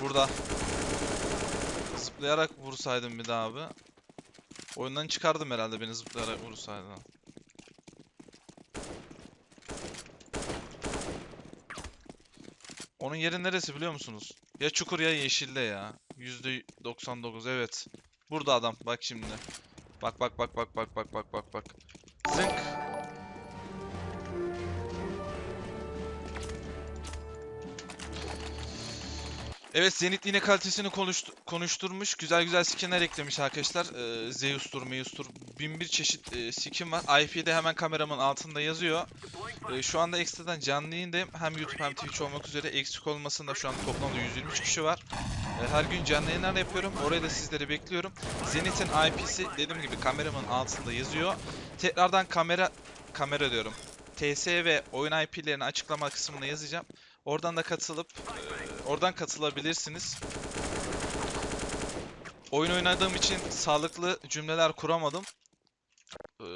Burada. Zıplayarak vursaydım bir daha abi. Oyundan çıkardım herhalde beni zıplayarak vursaydın. Onun yeri neresi biliyor musunuz? Ya çukur ya yeşilde ya. %99 evet. Burada adam bak şimdi. Bak bak bak bak bak bak bak bak bak. Zınk. Evet Zenit yine kalitesini konuştu- konuşturmuş. Güzel güzel skinler eklemiş arkadaşlar. Ee, Zeus'tur, Meus'tur. Bin bir çeşit e, skin var. IP'de hemen kameramın altında yazıyor. Ee, şu anda ekstradan canlı yayındayım. Hem YouTube hem Twitch olmak üzere eksik olmasında şu an toplamda 123 kişi var. Ee, her gün canlı yayınlar yapıyorum. Oraya da sizleri bekliyorum. Zenit'in IP'si dediğim gibi kameramın altında yazıyor. Tekrardan kamera kamera diyorum. TS ve oyun IP'lerini açıklama kısmına yazacağım. Oradan da katılıp e, oradan katılabilirsiniz. Oyun oynadığım için sağlıklı cümleler kuramadım. Ee,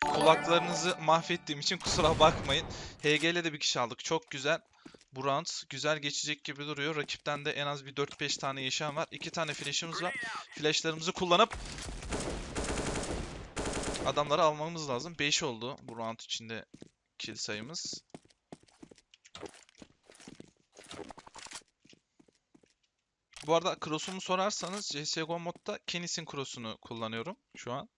kulaklarınızı mahvettiğim için kusura bakmayın. HG'le de bir kişi aldık. Çok güzel. Bu güzel geçecek gibi duruyor. Rakipten de en az bir 4-5 tane yaşam var. 2 tane flash'ımız var. Flash'larımızı kullanıp adamları almamız lazım. 5 oldu bu içinde kill sayımız. Bu arada cross'umu sorarsanız CSGO modda Kenis'in cross'unu kullanıyorum şu an.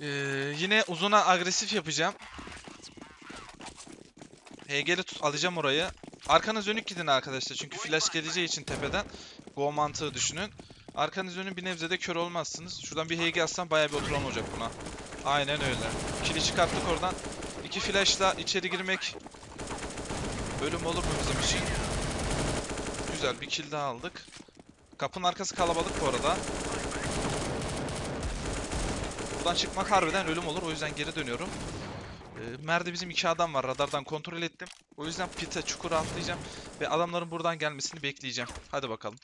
Ee, yine uzuna agresif yapacağım. HG'li alacağım orayı. Arkanız dönük gidin arkadaşlar çünkü flash geleceği için tepeden. Go mantığı düşünün. Arkanız dönün bir nebze de kör olmazsınız. Şuradan bir HG atsam bayağı bir oturan olacak buna. Aynen öyle. Kili çıkarttık oradan. İki flashla içeri girmek ölüm olur mu bizim için? Güzel bir kill daha aldık. Kapının arkası kalabalık bu arada. Buradan çıkmak harbiden ölüm olur. O yüzden geri dönüyorum. Ee, Mer'de bizim iki adam var. Radardan kontrol ettim. O yüzden pite çukura atlayacağım. Ve adamların buradan gelmesini bekleyeceğim. Hadi bakalım.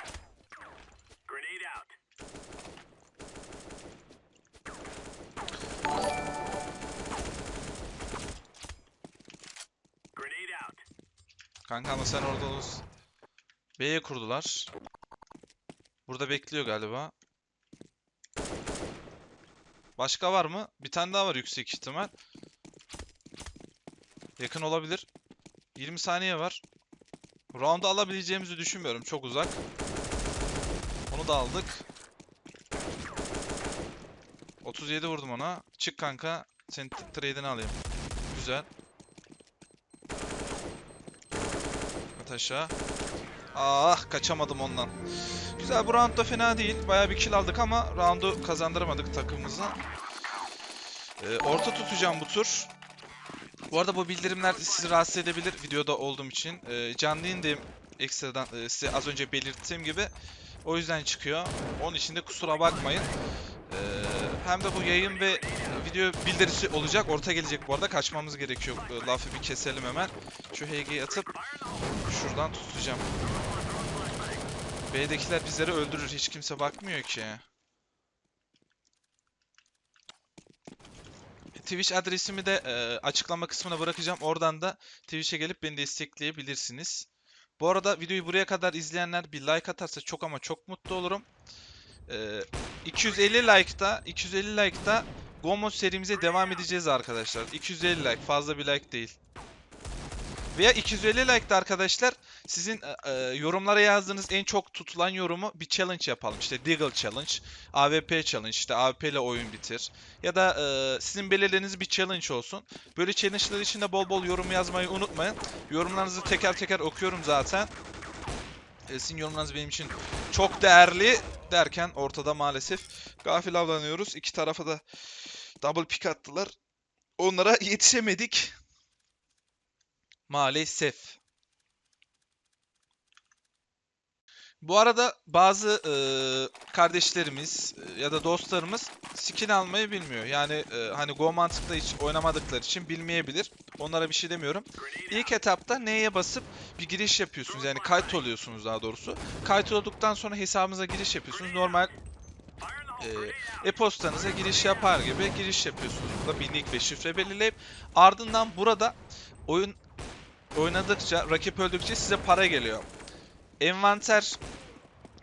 Kanka ama sen orada olursun. B'ye kurdular. Burada bekliyor galiba. Başka var mı? Bir tane daha var yüksek ihtimal. Yakın olabilir. 20 saniye var. Round'u alabileceğimizi düşünmüyorum. Çok uzak. Onu da aldık. 37 vurdum ona. Çık kanka. Senin trade'ini alayım. Güzel. At aşağı. Ah kaçamadım ondan. Güzel bu round da fena değil. Bayağı bir kill aldık ama roundu kazandıramadık takımımıza. Ee, orta tutacağım bu tur. Bu arada bu bildirimler sizi rahatsız edebilir videoda olduğum için. Ee, canlı yayındayım ekstradan e, size az önce belirttiğim gibi. O yüzden çıkıyor. Onun için de kusura bakmayın. Ee, hem de bu yayın ve video bildirisi olacak. Orta gelecek bu arada. Kaçmamız gerekiyor. Ee, Lafı bir keselim hemen. Şu HG'yi atıp şuradan tutacağım. B'dekiler bizleri öldürür. Hiç kimse bakmıyor ki. Twitch adresimi de e, açıklama kısmına bırakacağım. Oradan da Twitch'e gelip beni destekleyebilirsiniz. Bu arada videoyu buraya kadar izleyenler bir like atarsa çok ama çok mutlu olurum. E, 250 like'da 250 like'da Gomos serimize devam edeceğiz arkadaşlar. 250 like fazla bir like değil. Veya 250 like'da arkadaşlar sizin e, e, yorumlara yazdığınız en çok tutulan yorumu bir challenge yapalım. İşte Deagle Challenge, AWP Challenge, işte AWP ile oyun bitir. Ya da e, sizin belirlediğiniz bir challenge olsun. Böyle challenge'lar için de bol bol yorum yazmayı unutmayın. Yorumlarınızı teker teker okuyorum zaten. E, sizin yorumlarınız benim için çok değerli derken ortada maalesef gafil avlanıyoruz. İki tarafa da double pick attılar. Onlara yetişemedik. Maalesef. Bu arada bazı eee, kardeşlerimiz e, ya da dostlarımız skin almayı bilmiyor. Yani e, hani Go mantıkla hiç oynamadıkları için bilmeyebilir. Onlara bir şey demiyorum. İlk etapta neye basıp bir giriş yapıyorsunuz. Yani kayıt oluyorsunuz daha doğrusu. Kayıt olduktan sonra hesabınıza giriş yapıyorsunuz. Normal e, e-postanıza giriş yapar gibi giriş yapıyorsunuz. Burada bir nick ve şifre belirleyip ardından burada oyun oynadıkça, rakip öldükçe size para geliyor. Envanter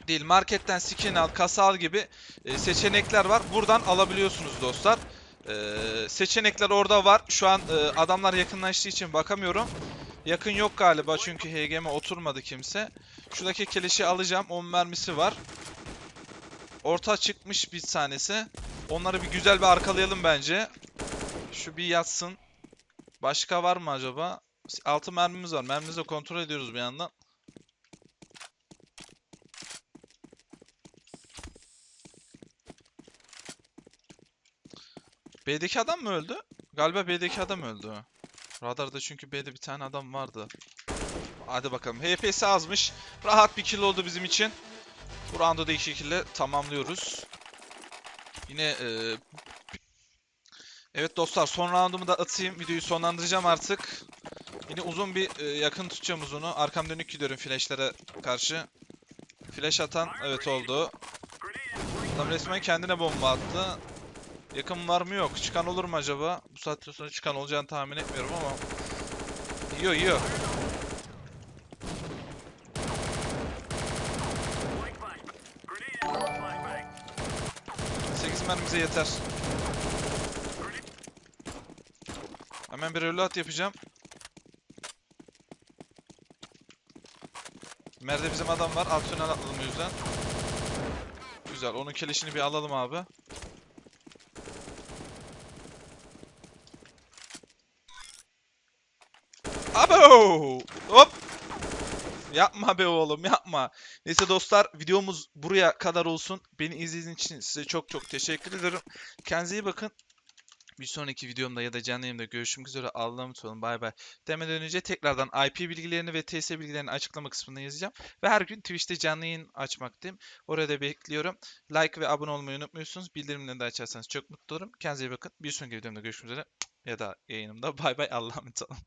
değil, marketten skin al, kasa al gibi e, seçenekler var. Buradan alabiliyorsunuz dostlar. E, seçenekler orada var. Şu an e, adamlar yakınlaştığı için bakamıyorum. Yakın yok galiba çünkü HGM'e oturmadı kimse. Şuradaki keleşi alacağım. 10 mermisi var. Orta çıkmış bir tanesi. Onları bir güzel bir arkalayalım bence. Şu bir yatsın. Başka var mı acaba? 6 mermimiz var. Mermimizi kontrol ediyoruz bir yandan. B'deki adam mı öldü? Galiba B'deki adam öldü. Radarda çünkü B'de bir tane adam vardı. Hadi bakalım. HP'si azmış. Rahat bir kill oldu bizim için. Bu roundu da iki şekilde tamamlıyoruz. Yine e, Evet dostlar son roundumu da atayım. Videoyu sonlandıracağım artık. Yine uzun bir e, yakın tutacağım uzunu. Arkam dönük gidiyorum flashlere karşı. Flash atan evet oldu. Adam resmen kendine bomba attı. Yakın var mı yok. Çıkan olur mu acaba? Bu saatten sonra çıkan olacağını tahmin etmiyorum ama. Yiyor yiyor. Mermimize yeter. Hemen bir reload yapacağım. Merde bizim adam var. Alt atladım o yüzden. Güzel. Onun keleşini bir alalım abi. Abo! Hop! Yapma be oğlum yapma. Neyse dostlar videomuz buraya kadar olsun. Beni izlediğiniz için size çok çok teşekkür ederim. Kendinize iyi bakın. Bir sonraki videomda ya da canlı yayında görüşmek üzere. Allah'a emanet olun. Bay bay. Demeden önce tekrardan IP bilgilerini ve TS bilgilerini açıklama kısmında yazacağım. Ve her gün Twitch'te canlı yayın açmaktayım. Orada bekliyorum. Like ve abone olmayı unutmuyorsunuz. Bildirimleri de açarsanız çok mutlu olurum. Kendinize iyi bakın. Bir sonraki videomda görüşmek üzere. Ya da yayınımda. Bay bay. Allah'a emanet olun.